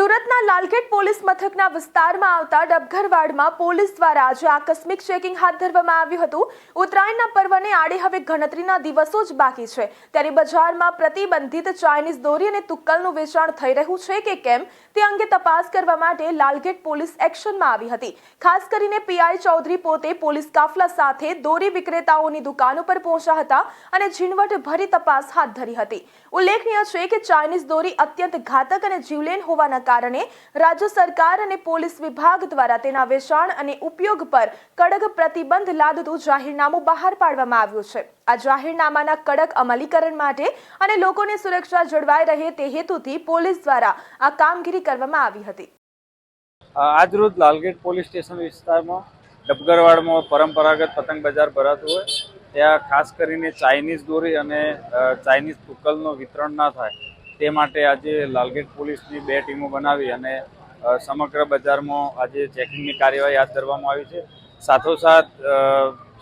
સુરતના લાલગેટ પોલીસ મથકના વિસ્તારમાં આવતા ડબઘરવાડમાં પોલીસ દ્વારા આજે આકસ્મિક ચેકિંગ હાથ ધરવામાં આવ્યું હતું. ઉત્તરાયણના પર્વને આડે હવે ગણતરીના દિવસો જ બાકી છે. ત્યારે બજારમાં પ્રતિબંધિત ચાઇનીઝ દોરી અને તુક્કલનું વેચાણ થઈ રહ્યું છે કે કેમ તે અંગે તપાસ કરવા માટે લાલગેટ પોલીસ એક્શનમાં આવી હતી. ખાસ કરીને પીઆઈ ચૌધરી પોતે પોલીસ કાફલા સાથે દોરી વિક્રેતાઓની દુકાન ઉપર પહોંચ્યા હતા અને ઝીણવટ ભરી તપાસ હાથ ધરી હતી. ઉલ્લેખનીય છે કે ચાઇનીઝ દોરી અત્યંત ઘાતક અને જીવલેણ હોવાના કારણે રાજ્ય સરકાર અને પોલીસ વિભાગ દ્વારા તેના વેચાણ અને ઉપયોગ પર કડક પ્રતિબંધ લાદતું જાહેરનામું બહાર પાડવામાં આવ્યું છે. આ જાહેરનામાના કડક અમલીકરણ માટે અને લોકોની સુરક્ષા જળવાઈ રહે તે હેતુથી પોલીસ દ્વારા આ કામગીરી કરવામાં આવી હતી. આજરોજ લાલગેટ પોલીસ સ્ટેશન વિસ્તારમાં, ડબગરવાડમાં પરંપરાગત પતંગ બજાર ભરાતું હોય. ત્યાં ખાસ કરીને ચાઇનીઝ દોરી અને ચાઇનીઝ તુક્કલનું વિતરણ ના થાય. તે માટે આજે લાલગેટ પોલીસની બે ટીમો બનાવી અને સમગ્ર બજારમાં આજે ચેકિંગની કાર્યવાહી હાથ ધરવામાં આવી છે. સાથોસાથ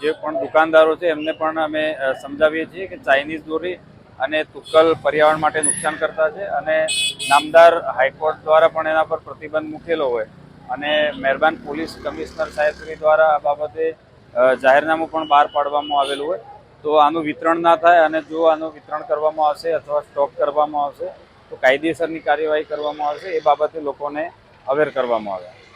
જે પણ દુકાનદારો છે, એમને પણ અમે સમજાવીએ છીએ કે ચાઇનીઝ દોરી અને તુક્કલ પર્યાવરણ માટે નુકસાન કરતા છે અને નામદાર હાઈકોર્ટ દ્વારા પણ એના પર પ્રતિબંધ મૂકેલો હોય. અને મહેરબાન પોલીસ કમિશનર સાહેબશ્રી દ્વારા આ બાબતે જાહેરનામું પણ બહાર પાડવામાં આવેલું હોય. તો આનું વિતરણ ના થાય અને જો આનું વિતરણ કરવામાં આવશે અથવા સ્ટોક કરવામાં આવશે, તો કાયદેસરની કાર્યવાહી કરવામાં આવશે, એ બાબતે લોકોને અવેર કરવામાં આવે.